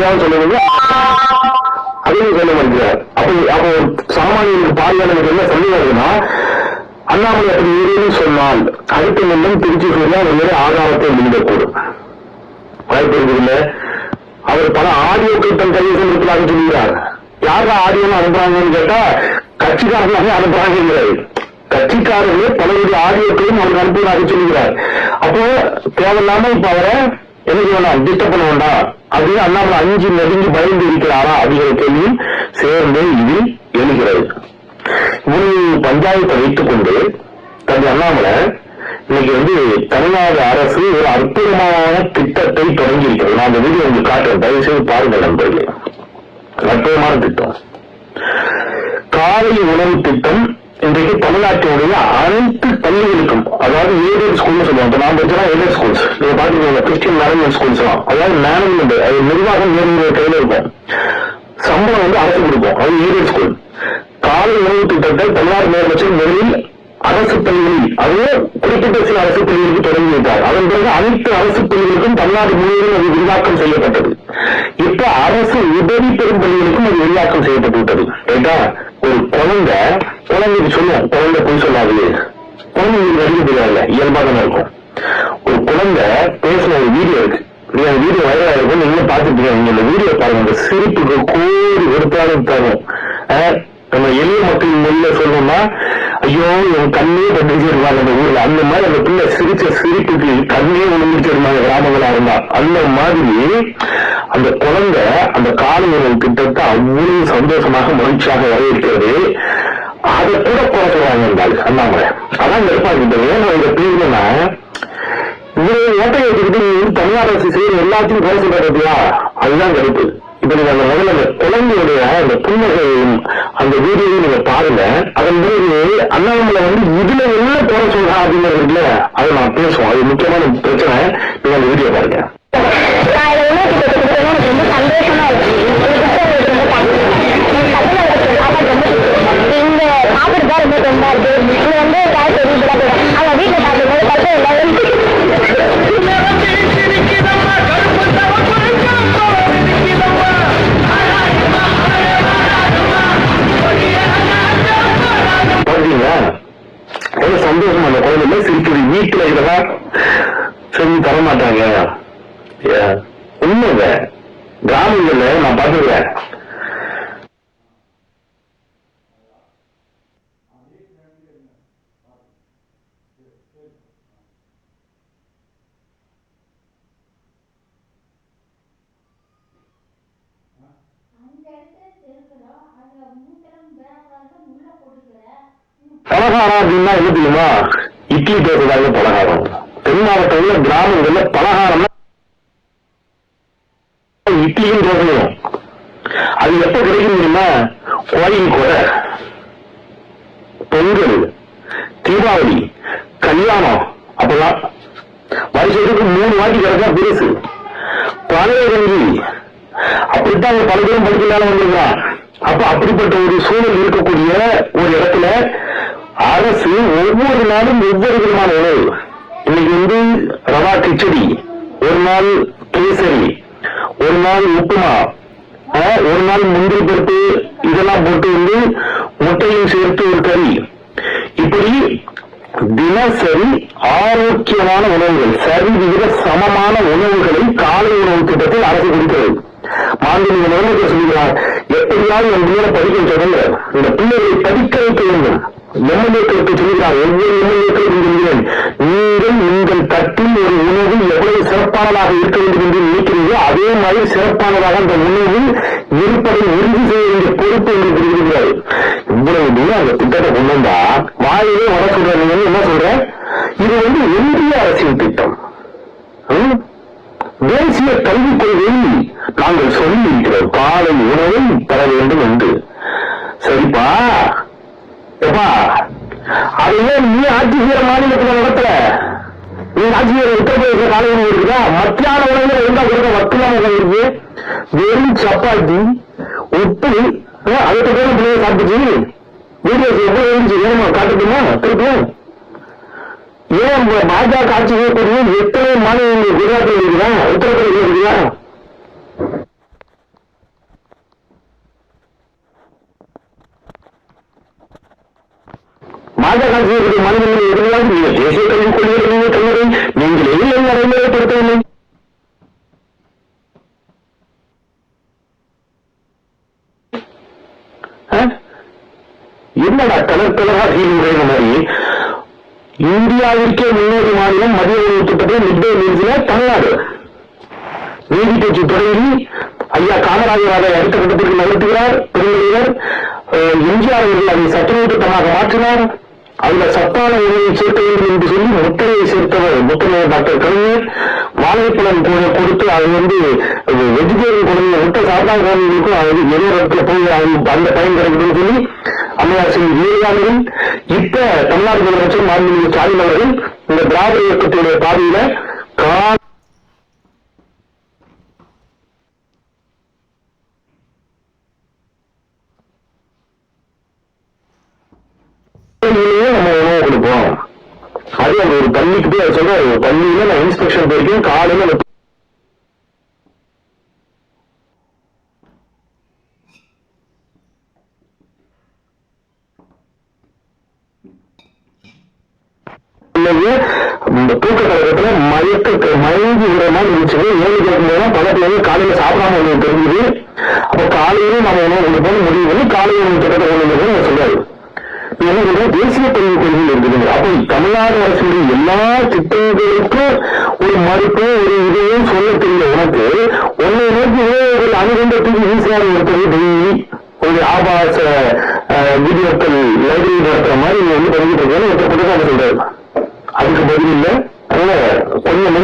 சரியாக சொல்லுவீங்க அதையும் சொல்ல மாட்டேங்கிறார் அப்போ அப்போ ஒரு சாமானியனுக்கு பாரியாளனுக்கு என்ன சொல்லுவாருன்னா அண்ணாமலை அப்படி ஏதேனும் சொன்னால் அடுத்த நிலம் திருச்சி சூர்யா ஒரு வேலை ஆதாரத்தை வெளியிடக்கூடும் வாய்ப்பு இருக்குதுல்ல? அவர் பல ஆடியோக்கள் தன் கையில் இருப்பதாக சொல்கிறார் யாரா ஆடியோ அனுப்புறாங்கன்னு கேட்டா கட்சிக்காரர்களாக அனுப்புறாங்கிறாரு கட்சிக்காரர்களே பலருடைய ஆடியோக்களையும் அவர் அனுப்புவதாக சொல்லுகிறார். அப்போ தேவையில்லாம இப்ப அவரை என்ன செய்யலாம் டிஸ்டர்ப் பண்ண வேண்டாம்? அப்படின்னு அண்ணாமலை அஞ்சு நெருங்கி பயந்து இருக்கிறாரா அப்படிங்கிற கேள்வியும் சேர்ந்து இதில் எழுகிறது. இவ்வளவு பஞ்சாயத்தை வைத்துக் கொண்டு தந்தை அண்ணாமலை இன்னைக்கு வந்து தமிழ்நாடு அரசு ஒரு அற்புதமான திட்டத்தை தொடங்கி இருக்கிறது நான் அந்த வீடியோ உங்களுக்கு காட்டுறேன். தயவு செய்து பாருங்கள் நண்பர்களே. அற்புதமான திட்டம். காலை உணவு திட்டம் இன்றைக்கு தமிழ்நாட்டினுடைய அனைத்து பள்ளிகளுக்கும் அதாவது ஏடட் ஸ்கூல்னு சொல்லுவாங்க நான் படிச்சா ஏடட் ஸ்கூல்ஸ் நீங்க பாத்தீங்கன்னா கிறிஸ்டியன் மேனேஜ்மெண்ட் ஸ்கூல்ஸ் எல்லாம். அதாவது மேனேஜ்மெண்ட் அது நிர்வாகம் நேர்முறை கையில இருக்கும். சம்பளம் வந்து அரசு கொடுக்கும். அது ஏடட் ஸ்கூல் காலை உணவு திட்டத்தை தமிழ்நாடு முதலமைச்சர் முதலில் அரசு பள்ளிகளில் அதுவே குறிப்பிட்ட சில அரசு பள்ளிகளுக்கு தொடங்கி வைத்தார். அதன் பிறகு அனைத்து அரசு பள்ளிகளுக்கும் தமிழ்நாடு முழுவதும் அது விரிவாக்கம் செய்யப்பட்டது. இப்ப அரசு உதவி பெறும் பள்ளிகளுக்கும் அது விரிவாக்கம் செய்யப்பட்டு விட்டது. ஒரு குழந்தை குழந்தைக்கு சொல்லுவோம் குழந்தை போய் சொல்லாது. குழந்தைங்களுக்கு வடிவு தெரியாதுல்ல இயல்பா தானே இருக்கும். ஒரு குழந்தை பேசின ஒரு வீடியோ இருக்கு. நீங்க அந்த வீடியோ வைரலா இருக்கும் நீங்க பாத்துட்டீங்க நீங்க இந்த வீடியோ பாருங்க. அந்த சிரிப்புக்கு கோடி ஒருத்தாலும் தரும் நம்ம எளிய மக்கள் மொழியில சொல்லணும்னா ஐயோ என் கண்ணே பட்டுச்சு பட்டுச்சிருப்பாங்க அந்த ஊர்ல. அந்த மாதிரி அந்த பிள்ளை சிரிச்ச சிரிப்புக்கு கண்ணே விழுந்துச்சிருந்தாங்க கிராமங்களா இருந்தா. அந்த மாதிரி அந்த குழந்தை அந்த காலை உணவு திட்டத்தை அவ்வளவு சந்தோஷமாக மகிழ்ச்சியாக வரவேற்கிறது. அதை கூட குறை சொல்றாங்க சொன்னாங்க அண்ணாமலை. அதான் இருப்பாங்க. இந்த வேணும் இந்த பிரிவுனா இவரு ஓட்டை வச்சுக்கிட்டு நீ வந்து தமிழ்நாடு அரசு செய்யற எல்லாத்தையும் குறை சொல்றதுயா அதுதான் கருத்து. இப்ப நீங்க அந்த முதல்ல அந்த குழந்தையுடைய அந்த புன்னகையும் அந்த வீடியோவையும் நீங்க பாருங்க. அதன் பிறகு அண்ணாமலை வந்து இதுல என்ன குறை சொல்றா? அப்படிங்கிறது இருக்குல்ல அதை நான் பேசுவோம். அது முக்கியமான பிரச்சனை. நீங்க அந்த வீடியோ பாருங்க. பாருங்க எவ்வளவு சந்தோஷமா அந்த குழந்தை சிரிக்குது. வீட்டுல இதெல்லாம் செஞ்சு தர மாட்டாங்க உண்மைங்க. கிராமங்கள்ல நான் பாத்துக்கிறேன் அந்த இடத்துல அதுல பலகாரம் அப்படின்னா என்ன தெரியுமா? இட்லி தோசை பலகாரம். தென் மாவட்டங்கள்ல கிராமங்கள்ல பலகாரம் இட்லியும் தோசையும். அது எப்ப கிடைக்கும் தெரியுமா? கோயில் கூட. பொங்கல் தீபாவளி கல்யாணம் அப்பதான் வருஷத்துக்கு மூணு வாட்டி கிடைச்சா பெருசு. பழைய கல்வி அப்படித்தான் பல பேரும் படிக்கலாம் வந்திருக்கிறான். அப்ப அப்படிப்பட்ட ஒரு சூழல் இருக்கக்கூடிய ஒரு இடத்துல அரசு ஒவ்வொரு நாளும் ஒவ்வொரு விதமான உணவு. இன்னைக்கு வந்து ரவா கிச்சடி ஒரு நாள் கேசரி ஒரு நாள் உப்புமா ஒரு நாள் முந்திரி பருப்பு இதெல்லாம் போட்டு வந்து முட்டையும் சேர்த்து ஒரு கறி. இப்படி தினசரி ஆரோக்கியமான உணவுகள் சரி விகித சமமான உணவுகளை காலை உணவு திட்டத்தில் அரசு கொடுக்கிறது. மாண்புமிகு முதலமைச்சர் சொல்கிறார் எப்படியாவது என் பிள்ளைகளை படிக்க சொல்லுங்க இந்த பிள்ளைகளை படிக்க வைக்க வேண்டும். எம்எல்ஏக்களுக்கு சொல்கிறார் ஒவ்வொரு எம்எல்ஏக்களுக்கும் சொல்கிறேன் நீங்கள் உங்கள் தட்டில் ஒரு உணவு எவ்வளவு சிறப்பானதாக இருக்க வேண்டும் என்று நினைக்கிறீர்களோ அதே மாதிரி சிறப்பானதாக அந்த உணவு இருப்பதை உறுதி செய்ய வேண்டிய பொறுப்பு என்று இருக்கிறார் இவ்வளவு தூரம் அந்த திட்டத்தை கொண்டு வந்தா வாயிலே வர சொல்றீங்க என்ன சொல்றேன் இது வந்து இந்திய அரசின் திட்டம். தேசிய கல்விக் கொள்கையில் நாங்கள் சொல்லி இருக்கிறோம் காலை உணவை பெற வேண்டும் என்று. அது நீ ஆட்சி செய்யற மாநிலத்துல நடத்துல. நீ ஆட்சி செய்யற உத்தரப்பிரதேச காலை உணவு இருக்குதா மத்தியான உணவுல இருந்தா கொடுக்க வக்கலாம இருக்கு? வெறும் சப்பாத்தி உப்பு அஹ், அதுக்கு பேரும் பிள்ளைய சாப்பிட்டுச்சு. வீடியோ எவ்வளவு இருந்துச்சு? வேணுமா? காட்டுக்குமா திருப்பியும் ஏன் பாஜக ஆட்சி செய்யக்கூடிய எத்தனை மாநிலங்கள் குஜராத்தில் இருக்குதா? உத்தரப்பிரதேசம் இருக்குதா? ஆசிரியர்கள் மனதில் எதிராக நீங்கள் தேசிய கல்விக் கொள்கையை தவிர நீங்கள் எதிலும் நடைமுறைப்படுத்தவில்லை என்னடா கலர் கலரா செய்கின்ற மாதிரி? இந்தியாவிற்கே முன்னோடி மாநிலம் மதிய உணவு திட்டத்தில் மிட் டே மீல்ஸ்ல தமிழ்நாடு. நீதி பேச்சு தொடங்கி ஐயா காமராஜர் அதை அடுத்த கட்டத்திற்கு நகர்த்துகிறார் பெருமையினர் எம்ஜிஆர் அவர்கள் அதை சட்டமன்ற திட்டமாக மாற்றினார். அதுல சத்தான உணவை சேர்க்க வேண்டும் என்று சொல்லி முட்டையை சேர்த்தவர் முத்தனை டாக்டர் கலைஞர். வாழைப்பழம் கொ- கொடுத்து அது வந்து வெஜிடேரியன் குழந்தை முட்டை சாப்பிடாத குழந்தைகளுக்கும் அது வந்து ஒரு இடத்துல போய் அது- அந்த பயன் கிடைக்குதுன்னு சொல்லி அம்மையார் செல்வி விவேகானந்தன் இப்ப தமிழ்நாடு முதலமைச்சர் மாண்புமிகு ஸ்டாலின் அவர்கள் இந்த திராவிட இயக்கத்துடைய பாதையில கா பள்ளியிலேயே நம்ம அது அந்த ஒரு பள்ளிக்கு போய் சொல்ற ஒரு பள்ளியில நான் இன்ஸ்பெக்ஷன் போயிருக்கேன். காலையில இந்த தூக்க கழகத்துல மயக்க மயங்கி விடுற மாதிரி இருந்துச்சு. ஏழு பக்கத்துல காலையில சாப்பிடாம உங்களுக்கு தெரிஞ்சுது. அப்ப காலையில நம்ம உணவு கொண்டு போன முடிவு பண்ணி காலையில உணவு திட்டத்தை கொண்டு வந்து சொல்றாரு சொல்றேன். தேசிய கல்விக் கொள்கையில் இருக்குதுங்க அப்போ தமிழ்நாடு அரசுடைய எல்லா திட்டங்களுக்கும் ஒரு மறுப்பு ஒரு இதையும் சொல்ல தெரிய உனக்கு. உன்னை நோக்கி இளைஞர்கள் அணுகுண்ட ஈஸியாக வீசுறாரு ஒருத்தர் டெய்லி. ஒரு ஆபாச அஹ், வீடியோக்கள் லைப்ரரி நடத்துற மாதிரி நீ வந்து பண்ணிட்டு இருக்கேன்னு ஒருத்தர் சொல்றாரு. அதுக்கு பதில் இல்லை. அதனால கொஞ்சம்